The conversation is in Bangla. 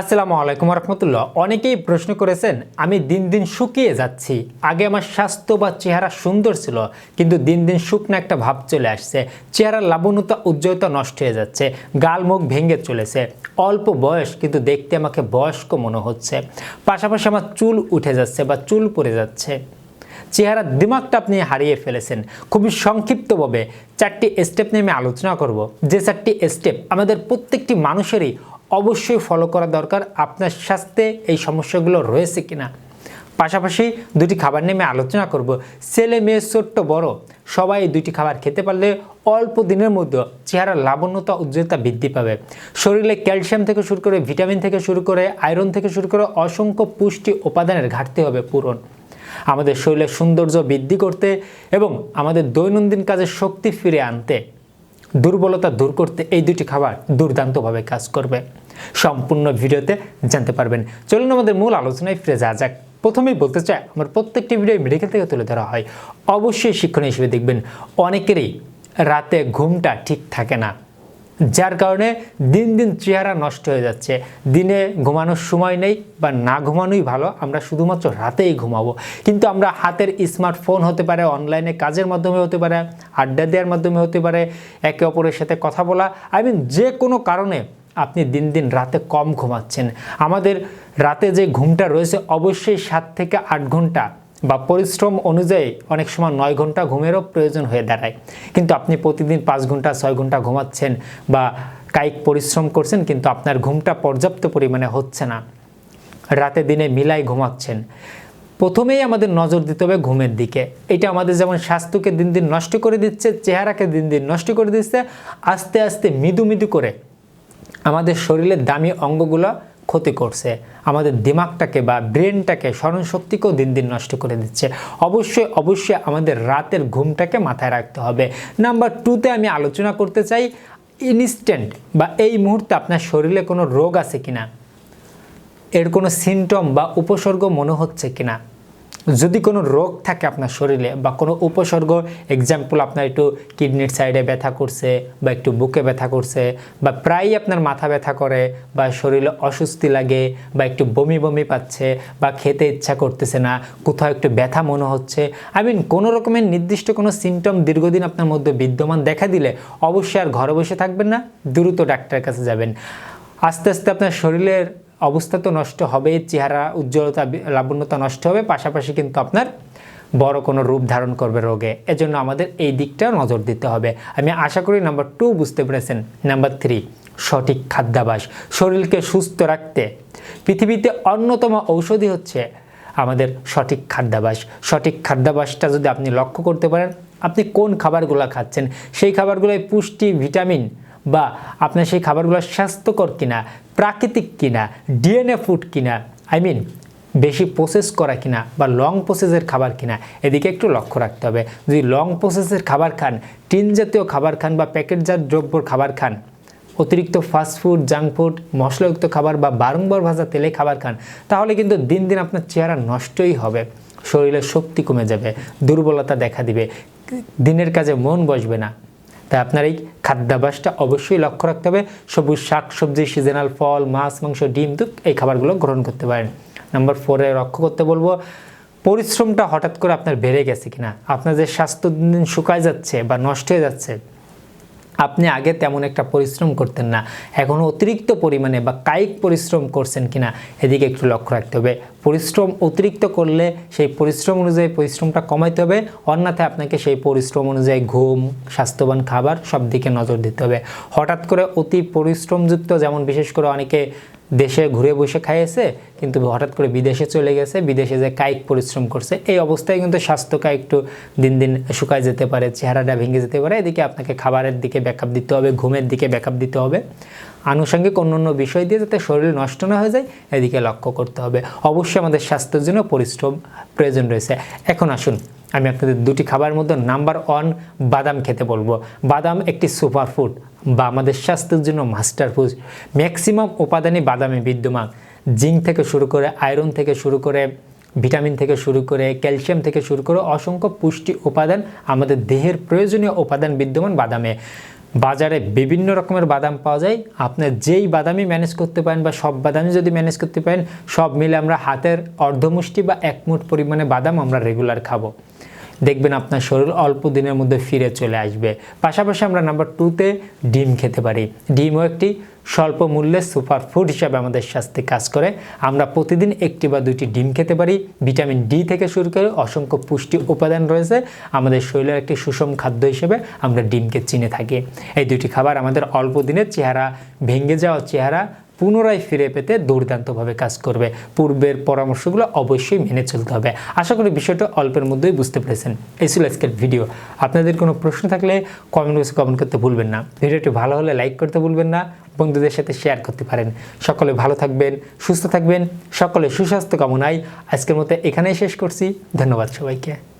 আসসালামু আলাইকুম রহমতুল্লাহ অনেকেই প্রশ্ন করেছেন, আমি দিন দিন শুকিয়ে যাচ্ছি। আগে আমার স্বাস্থ্য বা চেহারা সুন্দর ছিল, কিন্তু দিন দিন শুকনো একটা ভাব চলে আসছে। চেহারার লাবণ্যতা, উজ্জ্বলতা নষ্ট হয়ে যাচ্ছে, গাল মুখ ভেঙে চলেছে। অল্প বয়স, কিন্তু দেখতে আমাকে বয়স্ক মনে হচ্ছে। পাশাপাশি আমার চুল উঠে যাচ্ছে বা চুল পড়ে যাচ্ছে। চেহারার দিমাগটা আপনি হারিয়ে ফেলেছেন। খুবই সংক্ষিপ্তভাবে চারটি স্টেপ নিয়ে আমি আলোচনা করব। যে চারটি স্টেপ আমাদের প্রত্যেকটি মানুষেরই অবশ্যই ফলো করা দরকার আপনার স্বাস্থ্যে এই সমস্যাগুলো রয়েছে কিনা। পাশাপাশি দুটি খাবার নিয়ে আলোচনা করব। ছেলে মেয়ে, ছোট্ট, বড়, সবাই দুটি খাবার খেতে পারলে অল্প দিনের মধ্যে চেহারার লাবণ্যতা, উজ্জ্বলতা বৃদ্ধি পাবে। শরীরে ক্যালসিয়াম থেকে শুরু করে ভিটামিন থেকে শুরু করে আয়রন থেকে শুরু করে অসংখ্য পুষ্টি উপাদানের ঘাটতি হবে পূরণ। আমাদের শরীরের সৌন্দর্য বৃদ্ধি করতে এবং আমাদের দৈনন্দিন কাজে শক্তি ফিরে আনতে। দুর্বলতা দূর করতে এই দুটি খাবার দুর্দান্তভাবে কাজ করবে। সম্পূর্ণ ভিডিওতে জানতে পারবেন। চলুন আমাদের মূল আলোচনায় ফিরে যাওয়া যাক। প্রথমেই বলতে চাই, আমার প্রত্যেকটি ভিডিও মেডিকেল থেকে তুলে ধরা হয়। অবশ্যই শিক্ষণীয় হিসেবে দেখবেন, অনেকেরই রাতে ঘুমটা ঠিক থাকে না। যার কারণে দিন দিন চেহারা নষ্ট হয়ে যাচ্ছে। দিনে ঘুমানোর সময় নেই বা না ঘুমানোই ভালো, আমরা শুধুমাত্র রাতেই ঘুমাবো। কিন্তু আমরা হাতের স্মার্টফোন হতে পারে, অনলাইনে কাজের মাধ্যমে হতে পারে, আড্ডা দেওয়ার মাধ্যমে হতে পারে, একে অপরের সাথে কথা বলা আই মিন যে কোনো কারণে আপনি দিন দিন রাতে কম ঘুমাচ্ছেন। আমাদের রাতে যে ঘুমটা রয়েছে, অবশ্যই সাত থেকে আট ঘণ্টা বা পরিশ্রম অনুযায়ী অনেক সময় নয় ঘণ্টা ঘুমেরও প্রয়োজন হয়ে দাঁড়ায়। কিন্তু আপনি প্রতিদিন পাঁচ ঘণ্টা, ছয় ঘণ্টা ঘুমাচ্ছেন বা কায়িক পরিশ্রম করছেন, কিন্তু আপনার ঘুমটা পর্যাপ্ত পরিমাণে হচ্ছে না। রাতে দিনে মিলাই ঘুমাচ্ছেন। প্রথমেই আমাদের নজর দিতে হবে ঘুমের দিকে। এটা আমাদের যেমন স্বাস্থ্যকে দিন দিন নষ্ট করে দিচ্ছে, চেহারাকে দিন দিন নষ্ট করে দিচ্ছে, আস্তে আস্তে মৃদু মৃদু করে আমাদের শরীরের দামি অঙ্গগুলো ক্ষতি করছে। আমাদের দিমাগটাকে বা ব্রেনটাকে স্মরণশক্তিকেও দিন দিন নষ্ট করে দিচ্ছে। অবশ্যই অবশ্যই আমাদের রাতের ঘুমটাকে মাথায় রাখতে হবে। নাম্বার টুতে আমি আলোচনা করতে চাই ইনস্ট্যান্ট বা এই মুহূর্তে আপনার শরীরে কোনো রোগ আছে কিনা? এর কোনো সিমটম বা উপসর্গ মনে হচ্ছে কিনা? যদি কোনো রোগ থাকে আপনার শরীরে বা কোনো উপসর্গ এক্সাম্পল আপনার একটু কিডনির সাইডে ব্যথা করছে বা একটু বুকে ব্যথা করছে বা প্রায়ই আপনার মাথা ব্যথা করে বা শরীরে অস্বস্তি লাগে বা একটু বমি বমি পাচ্ছে বা খেতে ইচ্ছা করতেছে না, কোথাও একটু ব্যথা মনে হচ্ছে আই মিন কোনো রকমের নির্দিষ্ট কোনো সিমটম দীর্ঘদিন আপনার মধ্যে বিদ্যমান দেখা দিলে অবশ্যই আর ঘরে বসে থাকবেন না, দ্রুত ডাক্তারের কাছে যাবেন। আস্তে আস্তে আপনার শরীরের অবস্থা তো নষ্ট হবেই চেহারা উজ্জ্বলতা, লাবণ্যতা নষ্ট হবে, পাশাপাশি কিন্তু আপনার বড় কোনো রূপ ধারণ করবে রোগে। এজন্য আমাদের এই দিকটা নজর দিতে হবে। আমি আশা করি নাম্বার টু বুঝতে পেরেছেন। নাম্বার থ্রি, সঠিক খাদ্যাভাস শরীরকে সুস্থ রাখতে পৃথিবীতে অন্যতম ঔষধি হচ্ছে আমাদের সঠিক খাদ্যাভাস সঠিক খাদ্যাভাসটা যদি আপনি লক্ষ্য করতে পারেন, আপনি কোন খাবারগুলো খাচ্ছেন? সেই খাবারগুলোয় পুষ্টি, ভিটামিন বা আপনার সেই খাবারগুলো স্বাস্থ্যকর কিনা, প্রাকৃতিক কিনা ডিএনএ ফুড কিনা আই মিন বেশি প্রসেস করা কিনা বা লং প্রসেসের খাবার কিনা, এদিকে একটু লক্ষ্য রাখতে হবে। যদি লং প্রসেসের খাবার খান, টিন জাতীয় খাবার খান বা প্যাকেটজাত দ্রব্যর খাবার খান, অতিরিক্ত ফাস্টফুড জাঙ্ক ফুড মশলাযুক্ত খাবার বা বারংবার ভাজা তেলে খাবার খান, তাহলে কিন্তু দিন দিন আপনার চেহারা নষ্টই হবে, শরীরের শক্তি কমে যাবে, দুর্বলতা দেখা দিবে, দিনের কাজে মন বসবে না। তাই আপনার এই খাদ্যাভ্যাসটা অবশ্যই লক্ষ্য রাখতে হবে। সবুজ শাক, সবজি, সিজনাল ফল, মাছ, মাংস, ডিম, দুধ, এই খাবারগুলো গ্রহণ করতে পারেন। নাম্বার ফোরে লক্ষ্য করতে বলব, পরিশ্রমটা হঠাৎ করে আপনার বেড়ে গেছে কিনা? আপনার যে স্বাস্থ্য দিন দিন শুকায় যাচ্ছে বা নষ্ট হয়ে যাচ্ছে আপনি আগে তেমন একটা পরিশ্রম করতেন না। এখন অতিরিক্ত পরিমাণে বা কায়িক পরিশ্রম করছেন কিনা, এদিকে একটু লক্ষ্য রাখতে হবে। পরিশ্রম অতিরিক্ত করলে সেই পরিশ্রম অনুযায়ী পরিশ্রমটা কমাইতে হবে, অন্যথায় আপনাকে সেই পরিশ্রম অনুযায়ী ঘুম, স্বাস্থ্যবান খাবার সব দিকে নজর দিতে হবে। হঠাৎ করে অতি পরিশ্রমযুক্ত, যেমন বিশেষ করে অনেকে দেশে ঘুরে বসে খাইয়েছে, কিন্তু হঠাৎ করে বিদেশে চলে গেছে, বিদেশে যে কায়িক পরিশ্রম করছে, এই অবস্থায় কিন্তু স্বাস্থ্যটা একটু দিন দিন শুকায় যেতে পারে, চেহারাটা ভেঙে যেতে পারে। এদিকে আপনাকে খাবারের দিকে ব্যাকআপ দিতে হবে, ঘুমের দিকে ব্যাকআপ দিতে হবে। আনুষঙ্গিক অন্য অন্য বিষয় দিয়ে যাতে শরীর নষ্ট না হয়ে যায়, এদিকে লক্ষ্য করতে হবে। অবশ্যই আমাদের স্বাস্থ্যের জন্য পরিশ্রম প্রয়োজন রয়েছে। এখন আসুন আমি আপনাদের দুটি খাবারের মধ্যে নাম্বার ওয়ান বাদাম খেতে বলব। বাদাম একটি সুপারফুড বা আমাদের স্বাস্থ্যের জন্য মাস্টার ফুড ম্যাক্সিমাম উপাদানই বাদামে বিদ্যমান। জিঙ্ক থেকে শুরু করে আয়রন থেকে শুরু করে ভিটামিন থেকে শুরু করে ক্যালসিয়াম থেকে শুরু করে অসংখ্য পুষ্টি উপাদান আমাদের দেহের প্রয়োজনীয় উপাদান বিদ্যমান বাদামে। বাজারে বিভিন্ন রকমের বাদাম পাওয়া যায়। আপনার যেই বাদামই ম্যানেজ করতে পারেন বা সব বাদামই যদি ম্যানেজ করতে পারেন, সব মিলে আমরা হাতের অর্ধমুষ্টি বা এক মুঠ পরিমাণে বাদাম আমরা রেগুলার খাব। দেখবেন আপনার শরীর অল্প দিনের মধ্যে ফিরে চলে আসবে। পাশাপাশি আমরা নাম্বার টুতে ডিম খেতে পারি। ডিমও একটি স্বল্প মূল্যে সুপার ফুড হিসাবে আমাদের স্বাস্থ্যে কাজ করে। আমরা প্রতিদিন একটি বা দুইটি ডিম খেতে পারি। ভিটামিন ডি থেকে শুরু করে অসংখ্য পুষ্টি উপাদান রয়েছে। আমাদের শরীরের একটি সুষম খাদ্য হিসেবে আমরা ডিমকে চিনে থাকি। এই দুটি খাবার আমাদের অল্প দিনের চেহারা, ভেঙে যাওয়া চেহারা পুনরায় ফিরে পেতে দুর্দান্তভাবে কাজ করবে। পূর্বের পরামর্শগুলো অবশ্যই মেনে চলতে হবে। আশা করি বিষয়টা অল্পের মধ্যেই বুঝতে পেরেছেন। এই ছিল আজকের ভিডিও। আপনাদের কোনো প্রশ্ন থাকলে কমেন্ট বক্সে কমেন্ট করতে ভুলবেন না। ভিডিওটি ভালো হলে লাইক করতে ভুলবেন না, বন্ধুদের সাথে শেয়ার করতে পারেন। সকলে ভালো থাকবেন, সুস্থ থাকবেন সকলে সুস্বাস্থ্য কামনায় আজকের মতো এখানেই শেষ করছি। ধন্যবাদ সবাইকে।